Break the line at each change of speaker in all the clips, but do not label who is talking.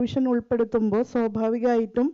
Vision ഉൾപ്പെടുത്തുമ്പോൾ സ്വാഭാവികമായിട്ടും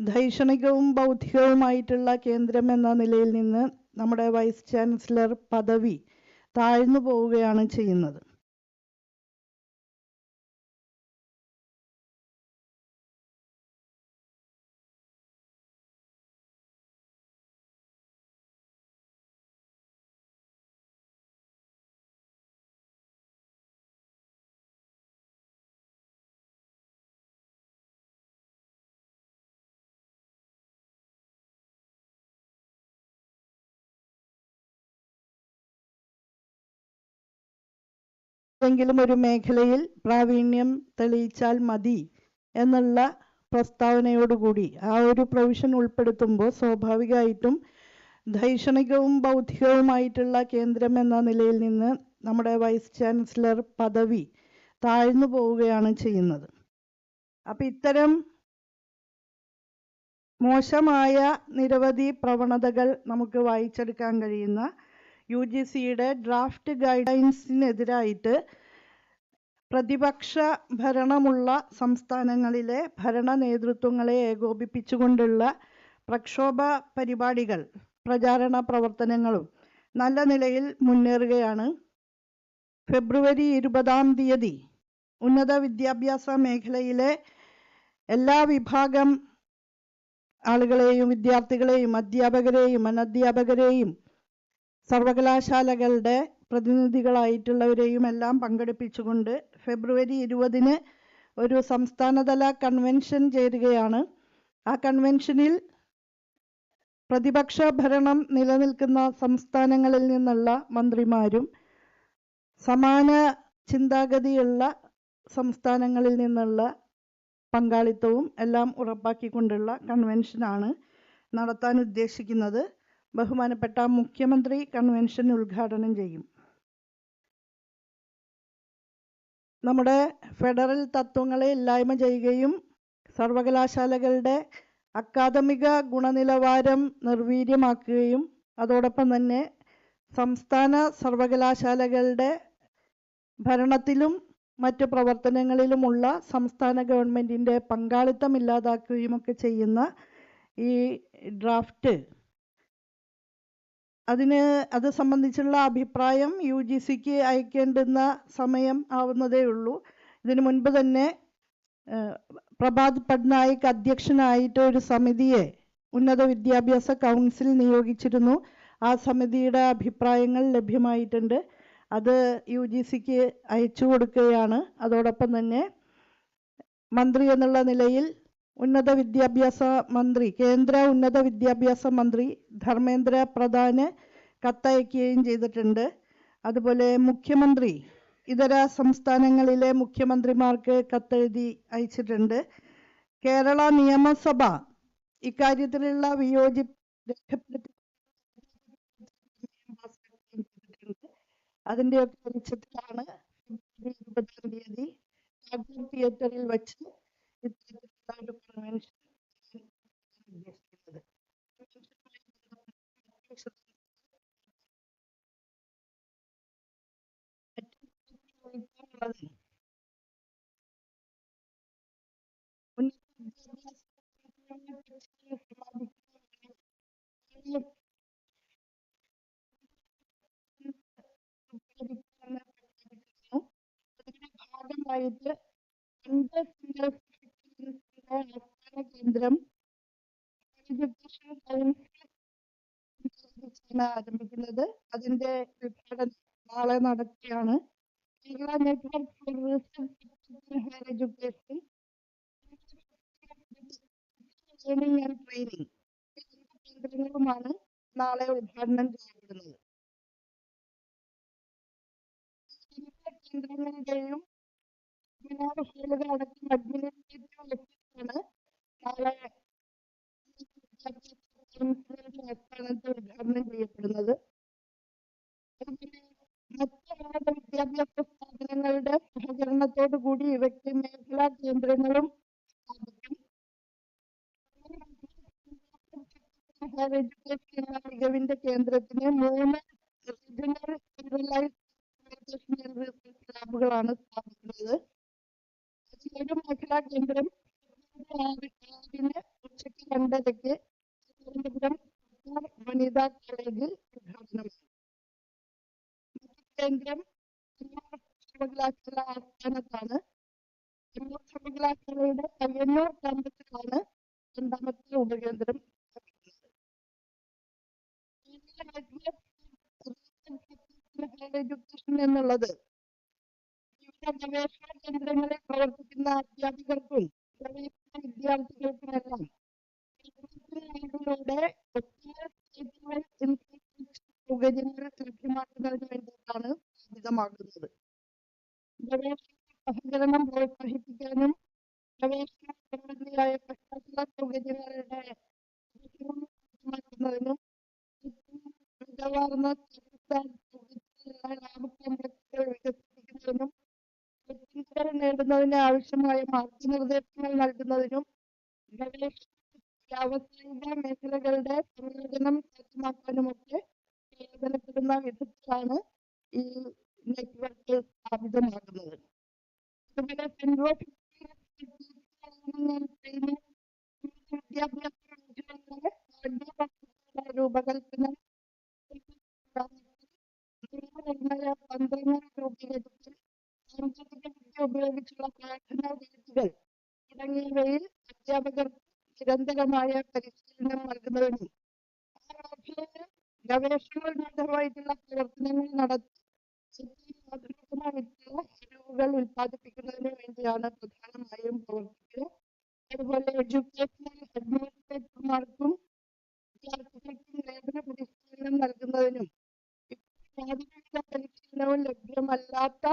ധൈഷണികവും ബൗദ്ധികവുമായിട്ടുള്ള കേന്ദ്രം എന്ന നിലയിൽ നിന്ന് നമ്മുടെ വൈസ് ചാൻസലർ പദവി താഴ്ന്നു പോവുകയാണ് ചെയ്യുന്നത്. ഏതെങ്കിലും ഒരു മേഖലയിൽ പ്രാവീണ്യം തെളിയിച്ചാൽ മതി എന്നുള്ള പ്രസ്താവനയോടുകൂടി ആ ഒരു പ്രൊവിഷൻ ഉൾപ്പെടുത്തുമ്പോൾ സ്വാഭാവികമായിട്ടും ധൈഷണികവും ബൗദ്ധികവുമായിട്ടുള്ള കേന്ദ്രം എന്ന നിലയിൽ നിന്ന് നമ്മുടെ വൈസ് ചാൻസലർ പദവി താഴ്ന്നു പോവുകയാണ് ചെയ്യുന്നത്. അപ്പം ഇത്തരം മോശമായ നിരവധി പ്രവണതകൾ നമുക്ക് വായിച്ചെടുക്കാൻ കഴിയുന്ന യു ജി സിയുടെ ഡ്രാഫ്റ്റ് ഗൈഡ്ലൈൻസിനെതിരായിട്ട് പ്രതിപക്ഷ ഭരണമുള്ള സംസ്ഥാനങ്ങളിലെ ഭരണ നേതൃത്വങ്ങളെ ഏകോപിപ്പിച്ചുകൊണ്ടുള്ള പ്രക്ഷോഭ പരിപാടികൾ പ്രചാരണ പ്രവർത്തനങ്ങളും നല്ല നിലയിൽ മുന്നേറുകയാണ്. ഫെബ്രുവരി ഇരുപതാം തീയതി ഉന്നത വിദ്യാഭ്യാസ മേഖലയിലെ എല്ലാ വിഭാഗം ആളുകളെയും വിദ്യാർത്ഥികളെയും അധ്യാപകരെയും അനധ്യാപകരെയും സർവകലാശാലകളുടെ പ്രതിനിധികളായിട്ടുള്ളവരെയും എല്ലാം പങ്കെടുപ്പിച്ചുകൊണ്ട് ഫെബ്രുവരി ഇരുപതിന് ഒരു സംസ്ഥാനതല കൺവെൻഷൻ ചേരുകയാണ്. ആ കൺവെൻഷനിൽ പ്രതിപക്ഷ ഭരണം നിലനിൽക്കുന്ന സംസ്ഥാനങ്ങളിൽ നിന്നുള്ള മന്ത്രിമാരും സമാന ചിന്താഗതിയുള്ള സംസ്ഥാനങ്ങളിൽ നിന്നുള്ള പങ്കാളിത്തവും എല്ലാം ഉറപ്പാക്കിക്കൊണ്ടുള്ള കൺവെൻഷനാണ് നടത്താൻ ഉദ്ദേശിക്കുന്നത് ബഹുമാനപ്പെട്ട മുഖ്യമന്ത്രി കൺവെൻഷൻ ഉദ്ഘാടനം ചെയ്യും. നമ്മുടെ ഫെഡറൽ തത്വങ്ങളെ ഇല്ലായ്മ ചെയ്യുകയും സർവകലാശാലകളുടെ അക്കാദമിക ഗുണനിലവാരം നിർവീര്യമാക്കുകയും അതോടൊപ്പം തന്നെ സംസ്ഥാന സർവകലാശാലകളുടെ ഭരണത്തിലും മറ്റ് പ്രവർത്തനങ്ങളിലുമുള്ള സംസ്ഥാന ഗവൺമെന്റിന്റെ പങ്കാളിത്തം ഇല്ലാതാക്കുകയുമൊക്കെ ചെയ്യുന്ന ഈ ഡ്രാഫ്റ്റ് അതിന് അത് സംബന്ധിച്ചുള്ള അഭിപ്രായം യു ജി സിക്ക് അയക്കേണ്ടുന്ന സമയം ആവുന്നതേ ഉള്ളൂ. ഇതിനു മുൻപ് തന്നെ പ്രഭാത് പട്നായിക് അധ്യക്ഷനായിട്ട് ഒരു സമിതിയെ ഉന്നത വിദ്യാഭ്യാസ കൗൺസിൽ നിയോഗിച്ചിരുന്നു. ആ സമിതിയുടെ അഭിപ്രായങ്ങൾ ലഭ്യമായിട്ടുണ്ട്. അത് യു ജി സിക്ക് അയച്ചു കൊടുക്കുകയാണ്. അതോടൊപ്പം തന്നെ മന്ത്രി എന്നുള്ള നിലയിൽ ഉന്നത വിദ്യാഭ്യാസ മന്ത്രി കേന്ദ്ര ഉന്നത വിദ്യാഭ്യാസ മന്ത്രി ധർമ്മേന്ദ്ര പ്രധാന് കത്തയക്കുകയും ചെയ്തിട്ടുണ്ട്. അതുപോലെ മുഖ്യമന്ത്രി ഇതര സംസ്ഥാനങ്ങളിലെ മുഖ്യമന്ത്രിമാർക്ക് കത്തെഴുതി അയച്ചിട്ടുണ്ട്. കേരള നിയമസഭ ഇക്കാര്യത്തിലുള്ള വിയോജിപ്പ് രേഖപ്പെടുത്തി അതിന്റെയൊക്കെ വെളിച്ചത്തിലാണ് ഇരുപതാം തീയതി തിയേറ്ററിൽ വെച്ച് ഇത്തരത്തിലുള്ള ഒരു കൺവെൻഷൻ ഉദ്ദേശിക്കുന്നത് ഭാഗമായിട്ട് ആസ്ഥാന കേന്ദ്രം ആരംഭിക്കുന്നത് അതിന്റെ ഉദ്ഘാടനം നാളെ നടക്കുകയാണ്. Kerala Network for research higher education, learning and training കേന്ദ്രങ്ങളുമാണ് നാളെ ഉദ്ഘാടനം ചെയ്യപ്പെടുന്നത്. കേന്ദ്രങ്ങളുടെയും സെമിനാർ ഹാളുകൾ അടക്കം അഡ്മിനിസ്ട്രേറ്റീവ് ഓഫീസാണ് നാളെ ആസ്ഥാനത്ത് ഉദ്ഘാടനം ചെയ്യപ്പെടുന്നത്. അതുപോലെ മറ്റ് ഉന്നത വിദ്യാഭ്യാസ സ്ഥാപനങ്ങളുടെ സഹകരണത്തോടു കൂടി ഇവയ്ക്ക് മേഖലാ കേന്ദ്രങ്ങളും സ്ഥാപിക്കും. മികവിന്റെ കേന്ദ്രത്തിന് മൂന്ന് റീജിയണൽ സ്ഥാപിക്കുന്നത്. തലശ്ശേരി മേഖലാ കേന്ദ്രം ഉച്ചയ്ക്ക് രണ്ടരയ്ക്ക് തിരുവനന്തപുരം വനിതാ കോളേജിൽ ഉദ്ഘാടനം കേന്ദ്രം സർവകലാശാല ആസ്ഥാനത്താണ് കണ്ണൂർ സർവകലാശാലയുടെ പയ്യന്നൂർ ക്യാമ്പസിലാണ് രണ്ടാമത്തെ ഉപകേന്ദ്രം എഡ്യൂക്കേഷൻ എന്നുള്ളത് വിവിധ ഗവേഷണ കേന്ദ്രങ്ങളിൽ പ്രവർത്തിക്കുന്ന അധ്യാപകർക്കും ഗവേഷണ വിദ്യാർത്ഥികൾക്കുമെല്ലാം ഇതിലൂടെ സൗകര്യങ്ങൾ ലഭ്യമാക്കുന്നതിന് വേണ്ടിയിട്ടാണ് സ്ഥാപിതമാകുന്നത് ഗവേഷണ സഹകരണം പ്രോത്സാഹിപ്പിക്കാനും ഗവേഷണ സംബന്ധിയായ പശ്ചാത്തല സൗകര്യങ്ങളുടെ മികവാർന്ന ലാബ് വികസിപ്പിക്കുന്നതിനും വ്യക്തിഗത നേടുന്നതിന് ആവശ്യമായ മാർഗനിർദ്ദേശങ്ങൾ നൽകുന്നതിനും ഗവേഷണ വ്യാവസായിക മേഖലകളുടെ സംയോജനം സാധ്യമാക്കാനുമൊക്കെ പ്രയോജനപ്പെടുന്ന വിധത്തിലാണ് ഈ നെറ്റ്വർക്ക് സ്ഥാപിതമാകുന്നത് രൂപകൽപ്പന ഉപയോഗിച്ചുള്ള തുടങ്ങിയവയിൽ അധ്യാപകർ നിരന്തരമായ പരിശീലനം നൽകുന്നതിനും ആ മേഖലയിൽ ഗവേഷണോന്മുഖമായിട്ടുള്ള പ്രവർത്തനങ്ങൾ നടത്തി കഴിവുകൾ ഉൽപ്പാദിപ്പിക്കുന്നതിന് വേണ്ടിയാണ് പ്രധാനമായും പ്രവർത്തിക്കുക അതുപോലെ വിദ്യാർത്ഥികൾക്കും വേതന പരിശീലനം നൽകുന്നതിനും പരിശീലനവും ലഭ്യമല്ലാത്ത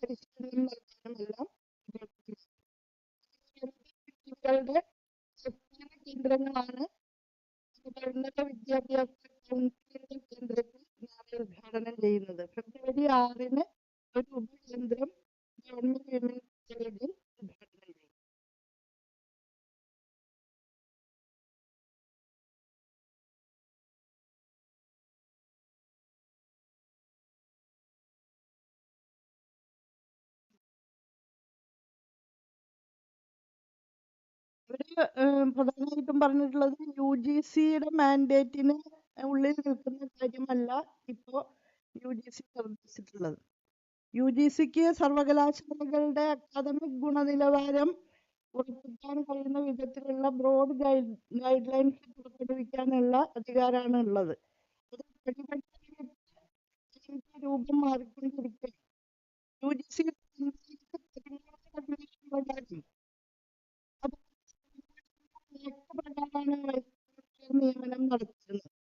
പരിശീലനം നൽകാനുമെല്ലാം കേന്ദ്രങ്ങളാണ് ഉന്നത വിദ്യാഭ്യാസ ഉദ്ഘാടനം ചെയ്യുന്നത്. ഫെബ്രുവരി ആറിന് ഒരു ഉപകേന്ദ്രം ഗവൺമെന്റ് വിമൻസ് കോളേജിൽ ഉദ്ഘാടനം ചെയ്യും. ഇവർ പ്രധാനമായിട്ടും പറഞ്ഞിട്ടുള്ളത് യു ജി സിയുടെ മാൻഡേറ്റിന് ഉള്ളിൽ നിൽക്കുന്ന കാര്യമല്ല. ഇപ്പോ യു ജി സി നിർദ്ദേശിച്ചിട്ടുള്ളത് യു ജി സിക്ക് സർവകലാശാലകളുടെ അക്കാദമിക് ഗുണനിലവാരം ഉറപ്പിക്കാൻ കഴിയുന്ന വിധത്തിലുള്ള ബ്രോഡ് ഗൈഡ് ലൈൻസ് പുറപ്പെടുവിക്കാനുള്ള അധികാരമാണ് ഉള്ളത് രൂപം മാറിക്കൊണ്ടിരിക്കുകയാണ് യു ജി സി നിയമനം നടത്തുന്നത്.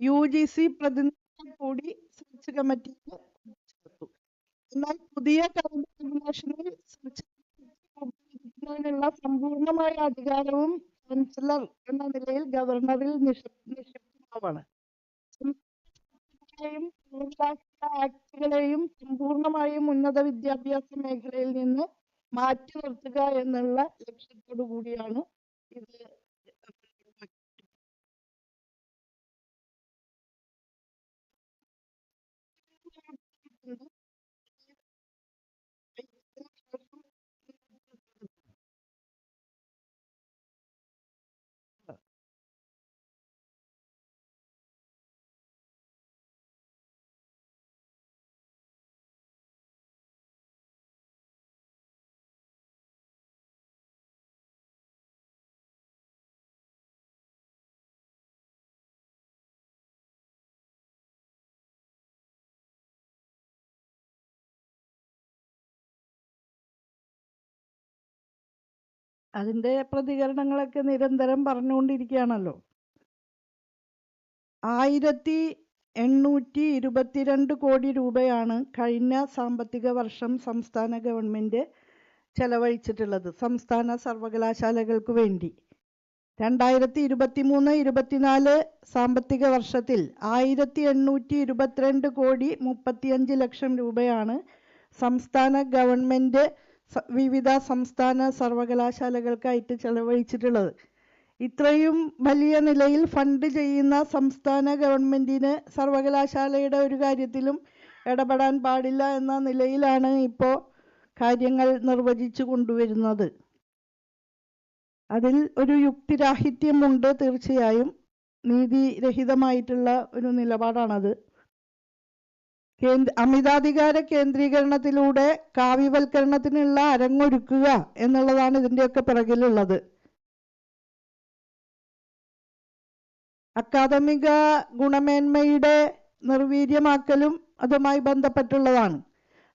യു ജി സി പ്രതിനിധികൾ കൂടി സെർച്ച് ചേർത്തു എന്നാൽ പുതിയ കറണ്ട് റെഗുലേഷനിൽ സെർച്ച് ഉപയോഗിക്കുന്നതിനുള്ള സമ്പൂർണമായ അധികാരവും ചാൻസലർ എന്ന നിലയിൽ ഗവർണറിൽ നിക്ഷ- നിക്ഷിപ്തമാവാണ് ആക്ടുകളെയും സമ്പൂർണമായും ഉന്നത വിദ്യാഭ്യാസ മേഖലയിൽ നിന്ന് മാറ്റി നിർത്തുക എന്നുള്ള ലക്ഷ്യത്തോടു കൂടിയാണ് ഇത് അതിന്റെ പ്രതികരണങ്ങളൊക്കെ നിരന്തരം പറഞ്ഞുകൊണ്ടിരിക്കുകയാണല്ലോ. ആയിരത്തി എണ്ണൂറ്റി ഇരുപത്തിരണ്ട് കോടി രൂപയാണ് കഴിഞ്ഞ സാമ്പത്തിക വർഷം സംസ്ഥാന ഗവൺമെന്റ് ചെലവഴിച്ചിട്ടുള്ളത് സംസ്ഥാന സർവകലാശാലകൾക്ക് വേണ്ടി. രണ്ടായിരത്തി ഇരുപത്തി മൂന്ന് ഇരുപത്തിനാല് സാമ്പത്തിക വർഷത്തിൽ ആയിരത്തി എണ്ണൂറ്റി ഇരുപത്തിരണ്ട് കോടി മുപ്പത്തിയഞ്ച് ലക്ഷം രൂപയാണ് സംസ്ഥാന ഗവൺമെന്റ് സ- വിവിധ സംസ്ഥാന സർവകലാശാലകൾക്കായിട്ട് ചെലവഴിച്ചിട്ടുള്ളത്. ഇത്രയും വലിയ നിലയിൽ ഫണ്ട് ചെയ്യുന്ന സംസ്ഥാന ഗവൺമെന്റിന് സർവകലാശാലയുടെ ഒരു കാര്യത്തിലും ഇടപെടാൻ പാടില്ല എന്ന നിലയിലാണ് ഇപ്പോൾ കാര്യങ്ങൾ നിർവചിച്ചു കൊണ്ടുവരുന്നത്. അതിൽ ഒരു യുക്തിരാഹിത്യമുണ്ട് തീർച്ചയായും. നീതിരഹിതമായിട്ടുള്ള ഒരു നിലപാടാണത്. അമിതാധികാര കേന്ദ്രീകരണത്തിലൂടെ കാവ്യവൽക്കരണത്തിനുള്ള അരങ്ങൊരുക്കുക എന്നുള്ളതാണ് ഇതിന്റെയൊക്കെ പിറകിലുള്ളത്. അക്കാദമിക ഗുണമേന്മയുടെ നിർവീര്യമാക്കലും അതുമായി ബന്ധപ്പെട്ടുള്ളതാണ്.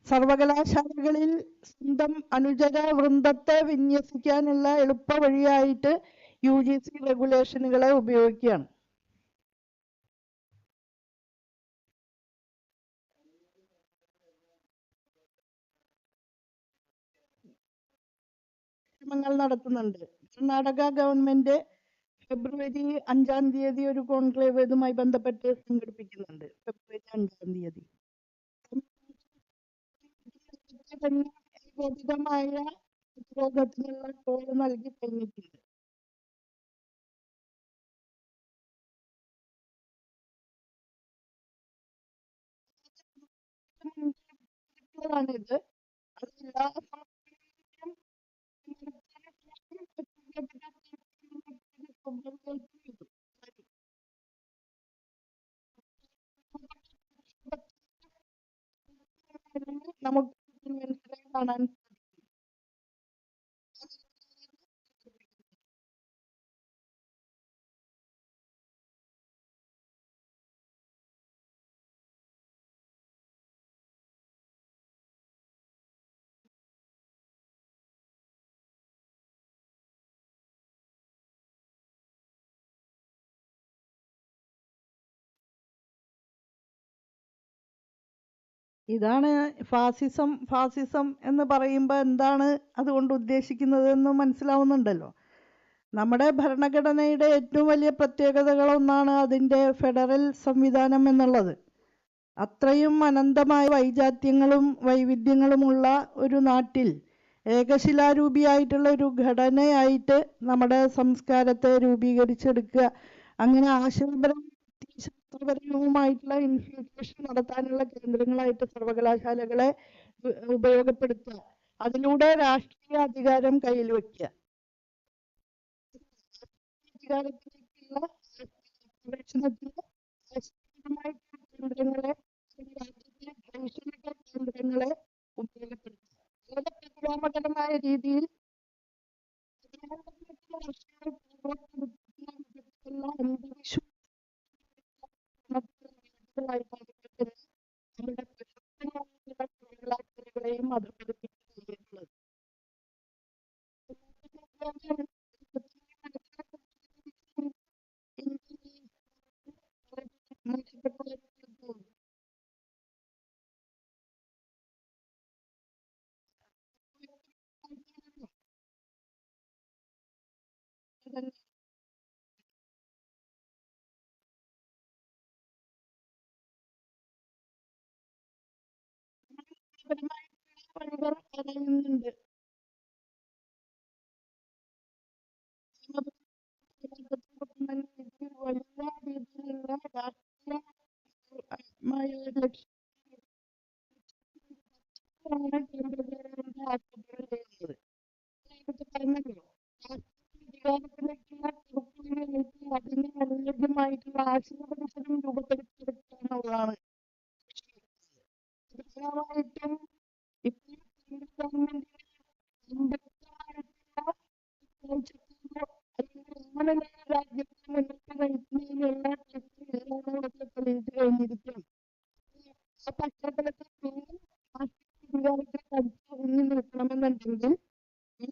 സർവകലാശാലകളിൽ സ്വന്തം അനുചര വൃന്ദത്തെ വിന്യസിക്കാനുള്ള എളുപ്പ വഴിയായിട്ട് യു ജി സി റെഗുലേഷനുകളെ ഉപയോഗിക്കുകയാണ്. ശ്രമങ്ങൾ നടത്തുന്നുണ്ട്. കർണാടക ഗവൺമെന്റ് ഫെബ്രുവരി അഞ്ചാം തീയതി ഒരു കോൺക്ലേവ് ഇതുമായി ബന്ധപ്പെട്ട് സംഘടിപ്പിക്കുന്നുണ്ട്. ഫെബ്രുവരി അഞ്ചാം തീയതി. ഏകോപിതമായ പ്രതിരോധത്തിനുള്ള കോൾ നൽകി കഴിഞ്ഞിട്ടുണ്ട്. ാണിത് അത് എല്ലാ നമുക്ക് ഇതാണ് ഫാസിസം ഫാസിസം എന്ന് പറയുമ്പോൾ എന്താണ് അതുകൊണ്ട് ഉദ്ദേശിക്കുന്നത് എന്ന് മനസ്സിലാവുന്നുണ്ടല്ലോ. നമ്മുടെ ഭരണഘടനയുടെ ഏറ്റവും വലിയ പ്രത്യേകതകളൊന്നാണ് അതിന്റെ ഫെഡറൽ സംവിധാനം എന്നുള്ളത്. അത്രയും അനന്തമായ വൈജാത്യങ്ങളും വൈവിധ്യങ്ങളുമുള്ള ഒരു നാട്ടിൽ ഏകശിലാരൂപിയായിട്ടുള്ള ഒരു ഘടനയായിട്ട് നമ്മുടെ സംസ്കാരത്തെ രൂപീകരിച്ചെടുക്കുക അങ്ങനെ ആശയപരവും ശാസ്ത്രപരവുമായിട്ടുള്ള ഇൻസ്റ്റിറ്റ്യൂഷൻ നടത്താനുള്ള കേന്ദ്രങ്ങളായിട്ട് സർവകലാശാലകളെ ഉപയോഗപ്പെടുത്തുക. അതിലൂടെ രാഷ്ട്രീയ അധികാരം കയ്യിൽ ഒരു കേന്ദ്രങ്ങളെ ഉപയോഗപ്പെടുത്തുക. വളരെ പരിണാമകരമായ രീതിയിൽ വഴികൾ അറിയുന്നുണ്ട് വലിയ രീതിയിലുള്ള രാഷ്ട്രീയമായ ലക്ഷ്യമാണ് കേന്ദ്ര ഗവൺമെന്റ് ആസൂത്രണം ചെയ്യുന്നത് നേരത്തെ പറഞ്ഞല്ലോ അധികാരത്തിലേക്കുള്ള കുറുക്കുവഴികൾക്ക് അതിന് അനുയോജ്യമായിട്ടുള്ള ആശയപരിസരം രൂപപ്പെടുത്തിയെടുക്കാനുള്ളതാണ് പ്രധാനമായിട്ടും ഇപ്പോൾ കേന്ദ്ര ഗവൺമെന്റിന് അമ്പലമായിട്ടുള്ള കാഴ്ചപ്പാടോ അല്ലെങ്കിൽ അങ്ങനെ രാജ്യത്തെ മുന്നോട്ട് നയിക്കുന്നതിനുള്ള ശക്തിയില്ലാന്നുള്ളത് കഴിഞ്ഞിരിക്കണം ആ പശ്ചാത്തലത്തിൽ ഉന്നി നിൽക്കണമെന്നുണ്ടെങ്കിൽ ഈ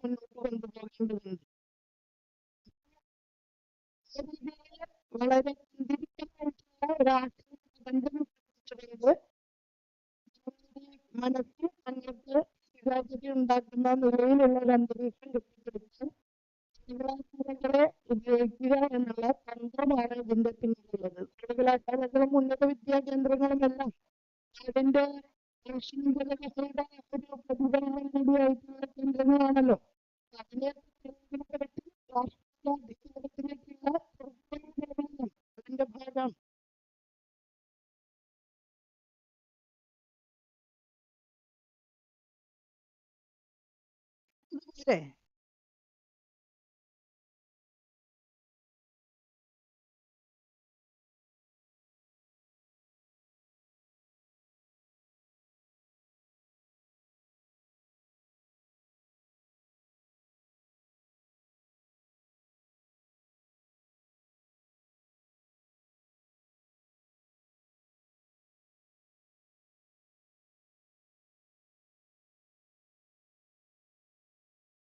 മുന്നോട്ട് കൊണ്ടുപോകേണ്ടതുണ്ട്? വളരെ ചിന്തിപ്പിക്കാനായിട്ടുള്ള ഒരാശയം പ്രബന്ധം സൃഷ്ടിച്ചുകൊണ്ട് മനസ്സിൽ തങ്ങൾക്ക് സ്വീകാര്യത ഉണ്ടാക്കുന്ന നിലയിലുള്ള ഒരു അന്തരീക്ഷം ആശയങ്ങളെ ഉപയോഗിക്കുക എന്നുള്ള തന്ത്രമാണ് ഇതിന്റെ പിന്നിലുള്ളത്. ആളുകളെ ഉന്നത വിദ്യാകേന്ദ്രങ്ങളുമെല്ലാം. അതിന്റെ ഏഷ്യൻ പ്രതിഫലനം കൂടിയായിട്ടുള്ള കേന്ദ്രങ്ങളാണല്ലോ. അതിന്റെ ഭാഗം.